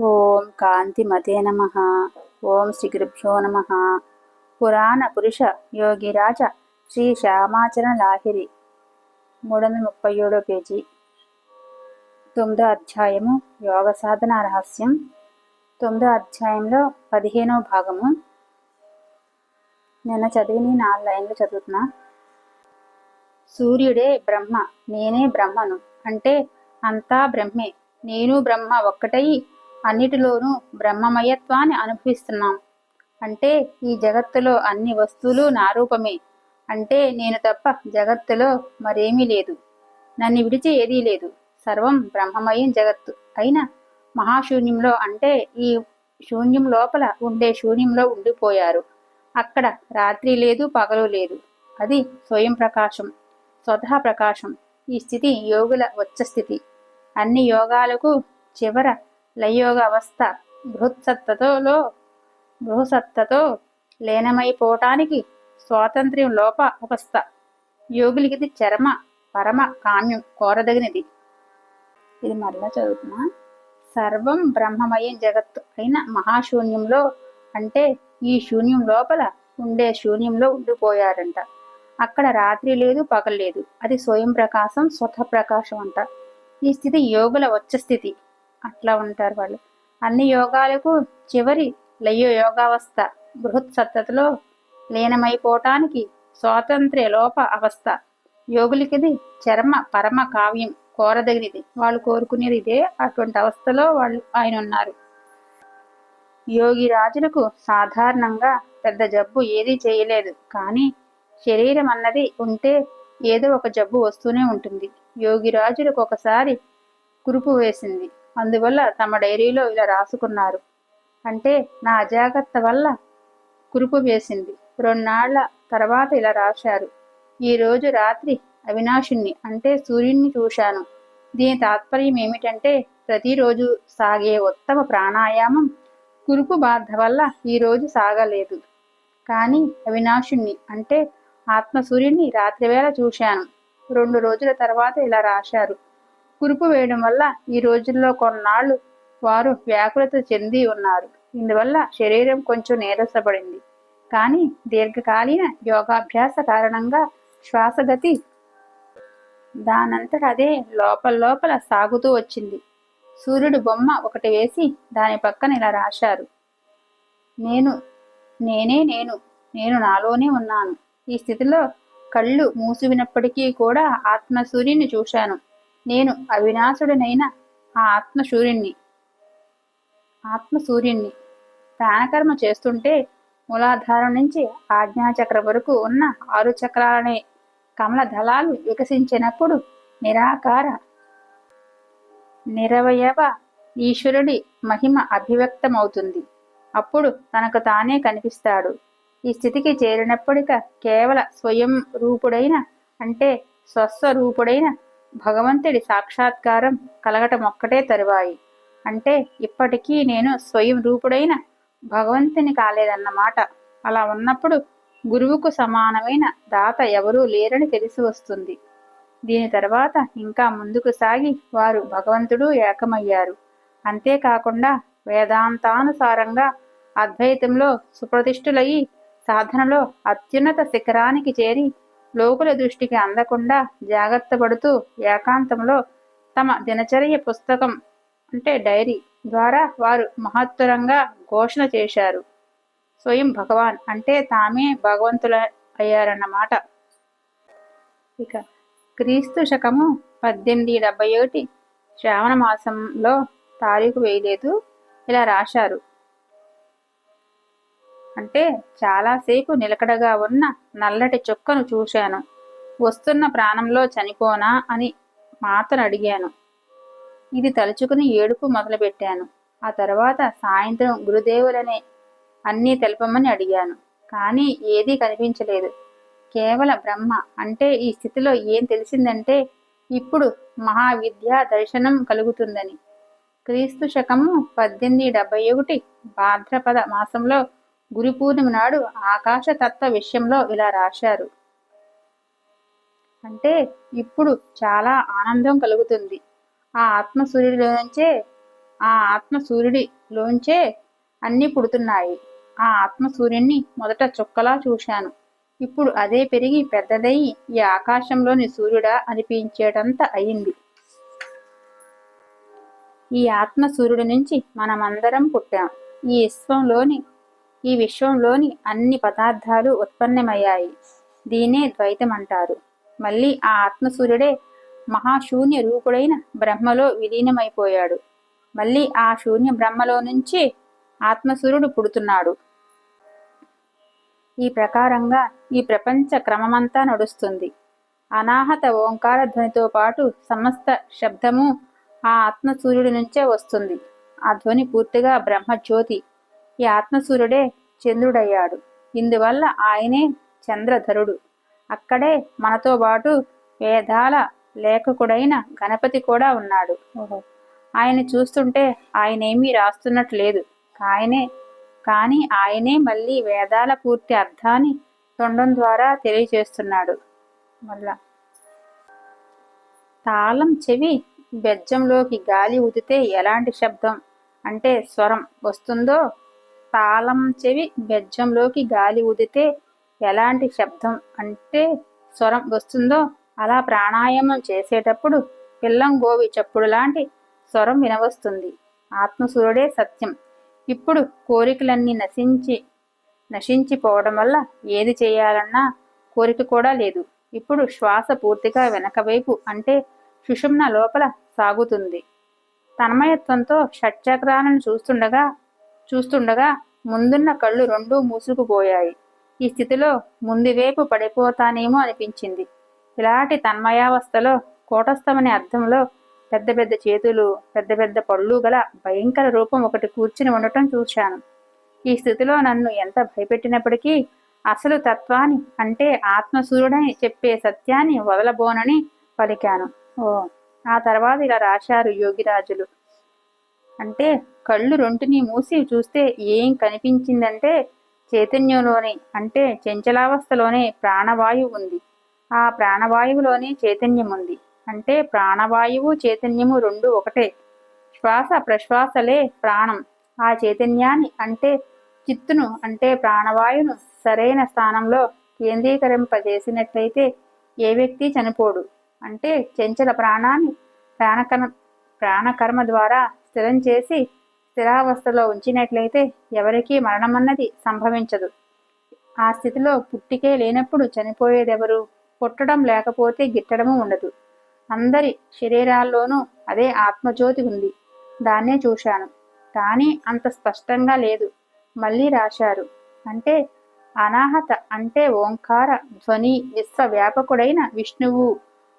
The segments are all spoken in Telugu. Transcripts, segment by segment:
ఓం కాంతిమతే నమ. ఓం శ్రీ గురుభ్యో నమ. పురాణ పురుష యోగిరాజ శ్రీ శ్యామాచరణ లాహిరి మూడు వందల ముప్పై ఏడో పేజీ. తొమ్మిదో అధ్యాయము యోగ సాధన రహస్యం. తొమ్మిదో అధ్యాయంలో పదిహేనో భాగము. నిన్న చదివిని నాలుగు లైన్లు చదువుతున్నా. సూర్యుడే బ్రహ్మ నేనే బ్రహ్మను అంటే అంతా బ్రహ్మే నేను బ్రహ్మ ఒక్కటై అన్నిటిలోనూ బ్రహ్మమయత్వాన్ని అనుభవిస్తున్నాం. అంటే ఈ జగత్తులో అన్ని వస్తువులు నా రూపమే. అంటే నేను తప్ప జగత్తులో మరేమీ లేదు. నన్ను విడిచి ఏదీ లేదు. సర్వం బ్రహ్మమయం జగత్తు. అయినా మహాశూన్యంలో అంటే ఈ శూన్యం లోపల ఉండే శూన్యంలో ఉండిపోయారు. అక్కడ రాత్రి లేదు పగలు లేదు. అది స్వయం ప్రకాశం స్వతహా ప్రకాశం. ఈ స్థితి యోగుల వచ్చ స్థితి అన్ని యోగాలకు చివర లయోగ అవస్థ బృహత్సత్తతో బృహసత్తతో లీనమైపోవటానికి స్వాతంత్ర్యం లోప అవస్థ. యోగులకి చరమ పరమ కామ్యం కోరదగినది. ఇది మరలా చదువుతున్నా. సర్వం బ్రహ్మమయం జగత్తు అయిన మహాశూన్యంలో అంటే ఈ శూన్యం లోపల ఉండే శూన్యంలో ఉండిపోయారంట. అక్కడ రాత్రి లేదు పగలు లేదు. అది స్వయం ప్రకాశం స్వతః ప్రకాశం అంట. ఈ స్థితి యోగుల వచ్చ స్థితి. అట్లా ఉంటారు వాళ్ళు. అన్ని యోగాలకు చివరి లయ యోగావస్థ బృహత్ సత్తతలో లీనమైపోవటానికి స్వాతంత్ర్య లోప అవస్థ. యోగులకిది చర్మ పరమ కావ్యం కోరదగినది. వాళ్ళు కోరుకునేది ఇదే. అటువంటి అవస్థలో వాళ్ళు ఆయన ఉన్నారు యోగి రాజులకు సాధారణంగా పెద్ద జబ్బు ఏదీ చేయలేదు. కానీ శరీరం అన్నది ఉంటే ఏదో ఒక జబ్బు వస్తూనే ఉంటుంది. యోగి రాజులకు ఒకసారి కురుపు వేసింది. అందువల్ల తమ డైరీలో ఇలా రాసుకున్నారు. అంటే నా అజాగ్రత్త వల్ల కురుపు వేసింది. రెండాళ్ళ తర్వాత ఇలా రాశారు. ఈరోజు రాత్రి అవినాశుణ్ణి అంటే సూర్యుణ్ణి చూశాను. దీని తాత్పర్యం ఏమిటంటే ప్రతిరోజు సాగే ఉత్తమ ప్రాణాయామం కురుపు బాధ వల్ల ఈరోజు సాగలేదు. కానీ అవినాశుణ్ణి అంటే ఆత్మ సూర్యుని రాత్రివేళ చూశాను. రెండు రోజుల తర్వాత ఇలా రాశారు. కురుపు వేయడం వల్ల ఈ రోజుల్లో కొన్నాళ్ళు వారు వ్యాకులత చెంది ఉన్నారు. ఇందువల్ల శరీరం కొంచెం నీరసపడింది. కానీ దీర్ఘకాలీన యోగాభ్యాస కారణంగా శ్వాసగతి దానంతట అదే లోపల లోపల సాగుతూ వచ్చింది. సూర్యుడు బొమ్మ ఒకటి వేసి దాని పక్కన ఇలా రాశారు. నేను నేనే నేను నేను నాలోనే ఉన్నాను. ఈ స్థితిలో కళ్ళు మూసివినప్పటికీ కూడా ఆత్మ సూర్యుని చూశాను. నేను అవినాశుడినైన ఆ ఆత్మ ఆత్మసూర్యుణ్ణి ఆత్మ సూర్యుణ్ణి. ప్రాణకర్మ చేస్తుంటే మూలాధారం నుంచి ఆజ్ఞాచక్ర వరకు ఉన్న ఆరు చక్రాలనే కమల దళాలు వికసించినప్పుడు నిరాకార నిరవయవ ఈశ్వరుడి మహిమ అభివ్యక్తమవుతుంది. అప్పుడు తనకు తానే కనిపిస్తాడు. ఈ స్థితికి చేరినప్పటిక కేవల స్వయం రూపుడైన అంటే స్వస్వరూపుడైన భగవంతుడి సాక్షాత్కారం కలగటం ఒక్కటే తరువాయి. అంటే ఇప్పటికీ నేను స్వయం రూపుడైన భగవంతుని కాలేదన్నమాట. అలా ఉన్నప్పుడు గురువుకు సమానమైన దాత ఎవరూ లేరని తెలిసి వస్తుంది. దీని తర్వాత ఇంకా ముందుకు సాగి వారు భగవంతుడు ఏకమయ్యారు. అంతేకాకుండా వేదాంతానుసారంగా అద్వైతంలో సుప్రతిష్ఠులయ్యి సాధనలో అత్యున్నత శిఖరానికి చేరి లోకుల దృష్టికి అందకుండా జాగ్రత్త పడుతూ ఏకాంతంలో తమ దినచర్య పుస్తకం అంటే డైరీ ద్వారా వారు మహత్తరంగా ఘోషణ చేశారు. స్వయం భగవాన్ అంటే తామే భగవంతుల అయ్యారన్నమాట. ఇక క్రీస్తు శకము పద్దెనిమిది డెబ్బై ఒకటి శ్రావణ మాసంలో తారీఖు వేయలేదు. ఇలా రాశారు. అంటే చాలాసేపు నిలకడగా ఉన్న నల్లటి చుక్కను చూశాను. వస్తున్న ప్రాణంలో చనిపోనా అని మాతను అడిగాను. ఇది తలుచుకుని ఏడుపు మొదలుపెట్టాను. ఆ తర్వాత సాయంత్రం గురుదేవులనే అన్నీ తెలపమని అడిగాను. కానీ ఏదీ కనిపించలేదు. కేవల బ్రహ్మ. అంటే ఈ స్థితిలో ఏం తెలిసిందంటే ఇప్పుడు మహావిద్యా దర్శనం కలుగుతుందని. క్రీస్తు శకము పద్దెనిమిది డెబ్బై ఒకటి భాద్రపద మాసంలో గురు పూర్ణిమ నాడు ఆకాశ తత్వ విషయంలో ఇలా రాశారు. అంటే ఇప్పుడు చాలా ఆనందం కలుగుతుంది. ఆ ఆత్మ సూర్యుడిలోంచే ఆ ఆత్మ సూర్యుడిలోంచే అన్నీ పుడుతున్నాయి. ఆ ఆత్మ సూర్యుణ్ణి మొదట చుక్కలా చూశాను. ఇప్పుడు అదే పెరిగి పెద్దదయ్యి ఈ ఆకాశంలోని సూర్యుడా అనిపించేటంత అయింది. ఈ ఆత్మ సూర్యుడి నుంచి మనమందరం పుట్టాం. ఈ విశ్వంలోని ఈ విశ్వంలోని అన్ని పదార్థాలు ఉత్పన్నమయ్యాయి. దీనే ద్వైతం అంటారు మళ్ళీ ఆ ఆత్మసూర్యుడే మహాశూన్య రూపుడైన బ్రహ్మలో విలీనమైపోయాడు. మళ్ళీ ఆ శూన్య బ్రహ్మలో నుంచి ఆత్మసూర్యుడు పుడుతున్నాడు. ఈ ప్రకారంగా ఈ ప్రపంచ క్రమమంతా నడుస్తుంది. అనాహత ఓంకార ధ్వనితో పాటు సమస్త శబ్దము ఆ ఆత్మసూర్యుడి నుంచే వస్తుంది. ఆ ధ్వని పూర్తిగా బ్రహ్మజ్యోతి ఈ ఆత్మసూర్యుడే చంద్రుడయ్యాడు. ఇందువల్ల ఆయనే చంద్రధరుడు. అక్కడే మనతో పాటు వేదాల లేఖకుడైన గణపతి కూడా ఉన్నాడు. ఆయన చూస్తుంటే ఆయనేమీ రాస్తున్నట్టు లేదు ఆయనే కానీ ఆయనే మళ్ళీ వేదాల పూర్తి అర్థాన్ని తొండం ద్వారా తెలియచేస్తున్నాడు మళ్ళా తాళం చెవి బెజ్జంలోకి గాలి ఊదితే ఎలాంటి శబ్దం? అంటే స్వరం వస్తుందో తాళం చెవి బెజ్జంలోకి గాలి ఊదితే ఎలాంటి శబ్దం అంటే స్వరం వస్తుందో అలా ప్రాణాయామం చేసేటప్పుడు పిల్లం గోవి చప్పుడు లాంటి స్వరం వినవస్తుంది. ఆత్మసూరుడే సత్యం. ఇప్పుడు కోరికలన్నీ నశించి నశించిపోవడం వల్ల ఏది చేయాలన్నా కోరిక కూడా లేదు. ఇప్పుడు శ్వాస పూర్తిగా వెనకవైపు అంటే సుషుమ్న లోపల సాగుతుంది. తన్మయత్వంతో షట్చక్రాలను చూస్తుండగా చూస్తుండగా ముందున్న కళ్ళు రెండూ మూసుకుపోయాయి. ఈ స్థితిలో ముందువైపు పడిపోతానేమో అనిపించింది. ఇలాంటి తన్మయావస్థలో కోటస్థమనే అర్థంలో పెద్ద పెద్ద చేతులు పెద్ద పెద్ద పళ్ళు గల భయంకర రూపం ఒకటి కూర్చుని ఉండటం చూశాను. ఈ స్థితిలో నన్ను ఎంత భయపెట్టినప్పటికీ అసలు తత్వాన్ని అంటే ఆత్మసూర్యుడని చెప్పే సత్యాన్ని వదలబోనని పలికాను. ఓ ఆ తర్వాత ఇలా రాశారు యోగిరాజులు. అంటే కళ్ళు రొంటిని మూసి చూస్తే ఏం కనిపించిందంటే చైతన్యంలోనే అంటే చంచలావస్థలోనే ప్రాణవాయువు ఉంది. ఆ ప్రాణవాయువులోనే చైతన్యం ఉంది అంటే ప్రాణవాయువు చైతన్యము రెండు ఒకటే. శ్వాస ప్రశ్వాసలే ప్రాణం. ఆ చైతన్యాన్ని అంటే చిత్తును అంటే ప్రాణవాయువును సరైన స్థానంలో కేంద్రీకరింపజేసినట్లయితే ఏ వ్యక్తి చనిపోడు. అంటే చెంచల ప్రాణాన్ని ప్రాణకర్మ ప్రాణకర్మ ద్వారా స్థిరం చేసి స్థిరావస్థలో ఉంచినట్లయితే ఎవరికీ మరణమన్నది సంభవించదు. ఆ స్థితిలో పుట్టికే లేనప్పుడు చనిపోయేదెవరు? పుట్టడం లేకపోతే గిట్టడము ఉండదు. అందరి శరీరాల్లోనూ అదే ఆత్మజ్యోతి ఉంది. దాన్నే చూశాను. కానీ అంత స్పష్టంగా లేదు. మళ్ళీ రాశారు. అంటే అనాహత అంటే ఓంకార ధ్వని విశ్వవ్యాపకుడైన విష్ణువు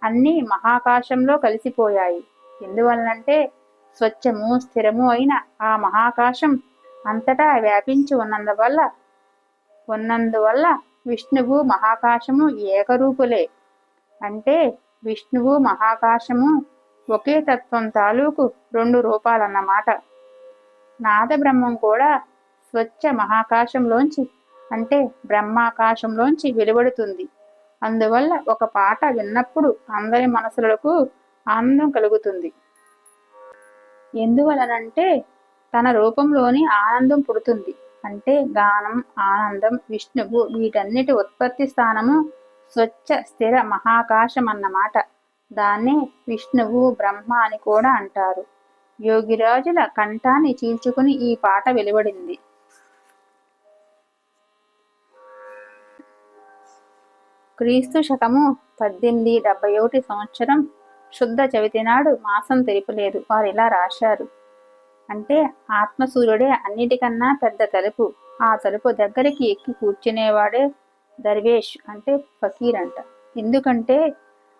అన్నీ మహాకాశంలో కలిసిపోయాయి. ఎందువలనంటే స్వచ్ఛము స్థిరము అయిన ఆ మహాకాశం అంతటా వ్యాపించి ఉన్నందువల్ల ఉన్నందువల్ల విష్ణువు మహాకాశము ఏకరూపులే. అంటే విష్ణువు మహాకాశము ఒకే తత్వం తాలూకు రెండు రూపాలన్నమాట. నాదబ్రహ్మం కూడా స్వచ్ఛ మహాకాశంలోంచి అంటే బ్రహ్మాకాశంలోంచి వెలువడుతుంది. అందువల్ల ఒక పాట విన్నప్పుడు అందరి మనసులకు ఆనందం కలుగుతుంది. ఎందువలనంటే తన రూపంలోని ఆనందం పుడుతుంది. అంటే గానం ఆనందం విష్ణువు వీటన్నిటి ఉత్పత్తి స్థానము స్వచ్ఛ స్థిర మహాకాశం అన్నమాట దాన్నే విష్ణువు బ్రహ్మ అని కూడా అంటారు. యోగిరాజుల కంఠాన్ని చీల్చుకుని ఈ పాట వెలువడింది. క్రీస్తు శకము పద్దెనిమిది డెబ్బై ఒకటి సంవత్సరం శుద్ధ చవితి నాడు మాసం తెలిపలేదు వారు ఇలా రాశారు. అంటే ఆత్మసూర్యుడే అన్నిటికన్నా పెద్ద తలుపు. ఆ తలుపు దగ్గరికి ఎక్కి కూర్చునేవాడే దర్వేష్ అంటే ఫకీర్ అంట. ఎందుకంటే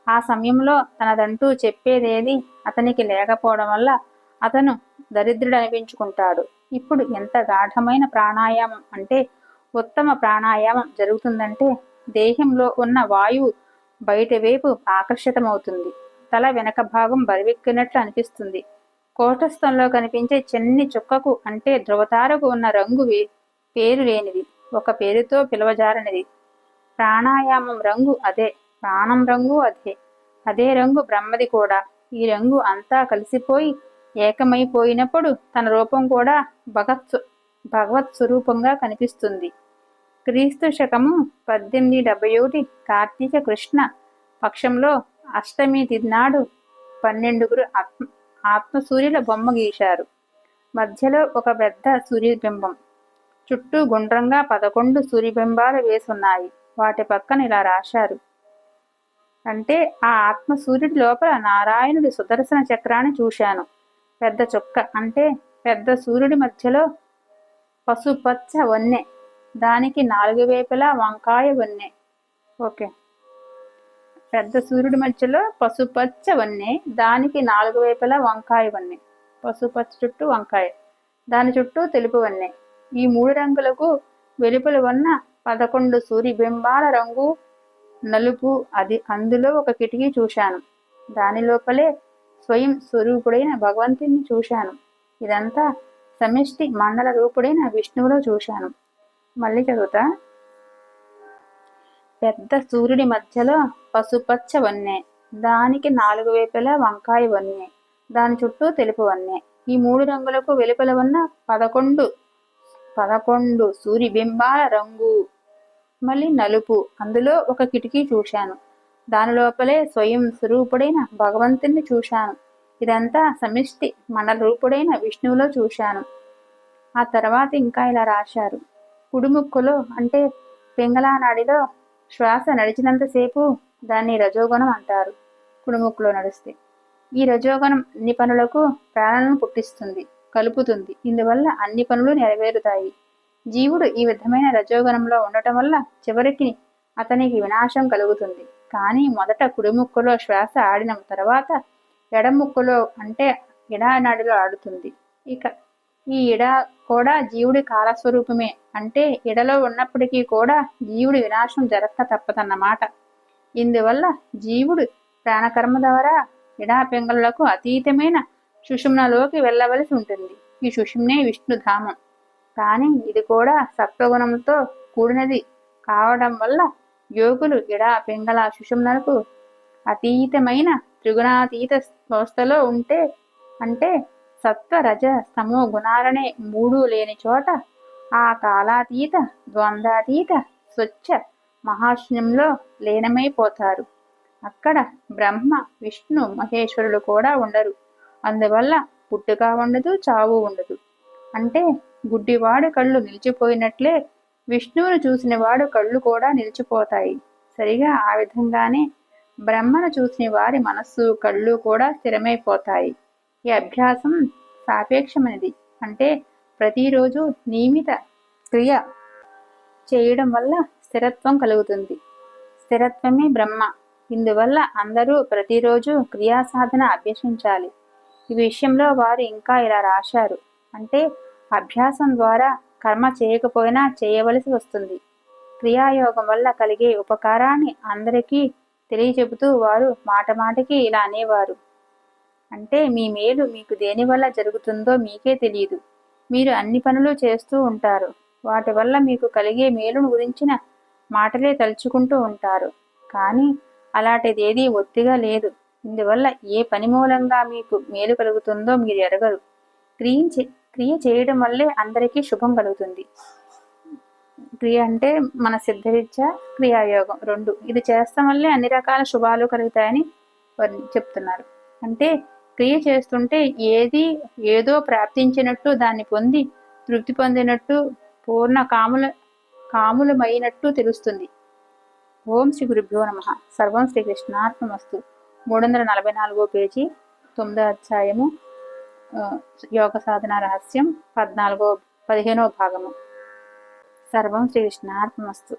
ఆ సమయంలో తనదంటూ చెప్పేదేది అతనికి లేకపోవడం వల్ల అతను దరిద్రుడు అనిపించుకుంటాడు ఇప్పుడు ఎంత గాఢమైన ప్రాణాయామం అంటే ఉత్తమ ప్రాణాయామం జరుగుతుందంటే దేహంలో ఉన్న వాయువు బయట వైపు ఆకర్షితమవుతుంది. తల వెనక భాగం బరివెక్కినట్లు అనిపిస్తుంది. కోటస్థంలో కనిపించే చిన్ని చుక్కకు అంటే ధృవతారకు ఉన్న రంగు పేరు లేనిది. ఒక పేరుతో పిలవజారనిది. ప్రాణాయామం రంగు అదే ప్రాణం రంగు అదే. అదే రంగు బ్రహ్మది కూడా. ఈ రంగు అంతా కలిసిపోయి ఏకమైపోయినప్పుడు తన రూపం కూడా భగత్ భగవత్ స్వరూపంగా కనిపిస్తుంది. క్రీస్తు శకము పద్దెనిమిది డెబ్బై ఒకటి కార్తీక కృష్ణ పక్షంలో అష్టమి తిన్నాడు. నాడు పన్నెండుగురు ఆత్మ ఆత్మసూర్యుల బొమ్మ గీశారు. మధ్యలో ఒక పెద్ద సూర్యబింబం. చుట్టూ గుండ్రంగా పదకొండు సూర్యబింబాలు వేసున్నాయి. వాటి పక్కన ఇలా రాశారు. అంటే ఆ ఆత్మ సూర్యుడి లోపల నారాయణుడి సుదర్శన చక్రాన్ని చూశాను. పెద్ద చుక్క అంటే పెద్ద సూర్యుడి మధ్యలో పసుపచ్చ వన్నె. దానికి నాలుగు వైపులా వంకాయ వన్నె. ఓకే. పెద్ద సూర్యుడి మధ్యలో పసుపచ్చ వన్నె దానికి నాలుగు వైపులా వంకాయ వన్నె పసుపచ్చ చుట్టూ వంకాయ దాని చుట్టూ తెలుపు వన్నె. ఈ మూడు రంగులకు వెలుపల ఉన్న పదకొండు సూర్యబింబాల రంగు నలుపు అది అందులో ఒక కిటికీ చూశాను. దాని లోపలే స్వయం స్వరూపుడైన భగవంతుని చూశాను. ఇదంతా సమిష్టి మండల రూపుడైన విష్ణువులో చూశాను. మళ్ళీ చదువుతా. పెద్ద సూర్యుడి మధ్యలో పసుపచ్చ వన్నె దానికి నాలుగు వైపులా వంకాయ వన్నె. దాని చుట్టూ తెలుపు వన్నె. ఈ మూడు రంగులకు వెలుపల ఉన్న పదకొండు పదకొండు సూర్యబింబాల రంగు. మళ్ళీ నలుపు. అందులో ఒక కిటికీ చూశాను. దాని లోపలే స్వయం స్వరూపుడైన భగవంతుని చూశాను. ఇదంతా సమిష్టి మన రూపుడైన విష్ణువులో చూశాను. ఆ తర్వాత ఇంకా ఇలా రాశారు. కుడుముక్కులో అంటే పింగళానాడిలో శ్వాస నడిచినంతసేపు దాన్ని రజోగుణం అంటారు కుడుముక్కులో నడిస్తే. ఈ రజోగుణం అన్ని పనులకు ప్రాణాలను పుట్టిస్తుంది కలుపుతుంది. ఇందువల్ల అన్ని పనులు నెరవేరుతాయి. జీవుడు ఈ విధమైన రజోగుణంలో ఉండటం వల్ల చివరికి అతనికి వినాశం కలుగుతుంది. కానీ మొదట కుడిముక్కులో శ్వాస ఆడిన తర్వాత ఎడముక్కులో అంటే ఇడానాడిలో ఆడుతుంది. ఇక ఈ ఇడ కూడా జీవుడి కాలస్వరూపమే. అంటే ఇడలో ఉన్నప్పటికీ కూడా జీవుడి వినాశం జరగక తప్పదన్నమాట. ఇందువల్ల జీవుడు ప్రాణకర్మ ద్వారా ఇడాపెంగళ్ళకు అతీతమైన సుషుమ్నలోకి వెళ్ళవలసి ఉంటుంది. ఈ సుషుమ్నే విష్ణుధామం. కానీ ఇది కూడా సత్వగుణంతో కూడినది కావడం వల్ల యోగులు ఇడా పెంగళ సుషుమ్నలకు అతీతమైన త్రిగుణాతీత వ్యవస్థలో ఉంటే అంటే సత్వ రజ సమో గుణాలనే మూడు లేని చోట ఆ కాలాతీత ద్వంద్వాతీత స్వచ్ఛ మహాశూన్యంలో లీనమైపోతారు. అక్కడ బ్రహ్మ విష్ణు మహేశ్వరులు కూడా ఉండరు. అందువల్ల పుట్టుక ఉండదు చావు ఉండదు. అంటే గుడ్డివాడు కళ్ళు నిలిచిపోయినట్లే విష్ణువును చూసిన వాడు కళ్ళు కూడా నిలిచిపోతాయి. సరిగా ఆ విధంగానే బ్రహ్మను చూసిన వారి మనస్సు కళ్ళు కూడా స్థిరమైపోతాయి. ఈ అభ్యాసం సాపేక్షమైనది. అంటే ప్రతిరోజు నియమిత క్రియ చేయడం వల్ల స్థిరత్వం కలుగుతుంది. స్థిరత్వమే బ్రహ్మ. ఇందువల్ల అందరూ ప్రతిరోజు క్రియా సాధన అభ్యసించాలి. ఈ విషయంలో వారు ఇంకా ఇలా రాశారు. అంటే అభ్యాసం ద్వారా కర్మ చేయకపోయినా చేయవలసి వస్తుంది. క్రియాయోగం వల్ల కలిగే ఉపకారాన్ని అందరికీ తెలియచెబుతూ వారు మాట మాటకి ఇలా అనేవారు. అంటే మీ మేలు మీకు దేనివల్ల జరుగుతుందో మీకే తెలియదు. మీరు అన్ని పనులు చేస్తూ ఉంటారు. వాటి వల్ల మీకు కలిగే మేలును గురించిన మాటలే తలుచుకుంటూ ఉంటారు. కానీ అలాంటిదేదీ ఒత్తిగా లేదు. ఇందువల్ల ఏ పని మూలంగా మీకు మేలు కలుగుతుందో మీరు ఎరగరు. క్రియ క్రియ చేయడం వల్లే అందరికీ శుభం కలుగుతుంది. క్రియ అంటే మన సిద్ధరీత్యా క్రియాయోగం రెండు. ఇది చేస్తాం వల్లే అన్ని రకాల శుభాలు కలుగుతాయని చెప్తున్నారు. అంటే క్రియ చేస్తుంటే ఏది ఏదో ప్రాప్తించినట్టు దాన్ని పొంది తృప్తి పొందినట్టు పూర్ణ కాముల కాములమైనట్టు తెలుస్తుంది. ఓం శ్రీ గురుభ్యో నమ. సర్వం శ్రీకృష్ణాత్మస్తు మూడు వందల నలభై నాలుగో పేజీ తొమ్మిదో అధ్యాయము యోగ సాధన రహస్యం పద్నాలుగో పదిహేనో భాగము. సర్వం శ్రీకృష్ణార్పమస్తు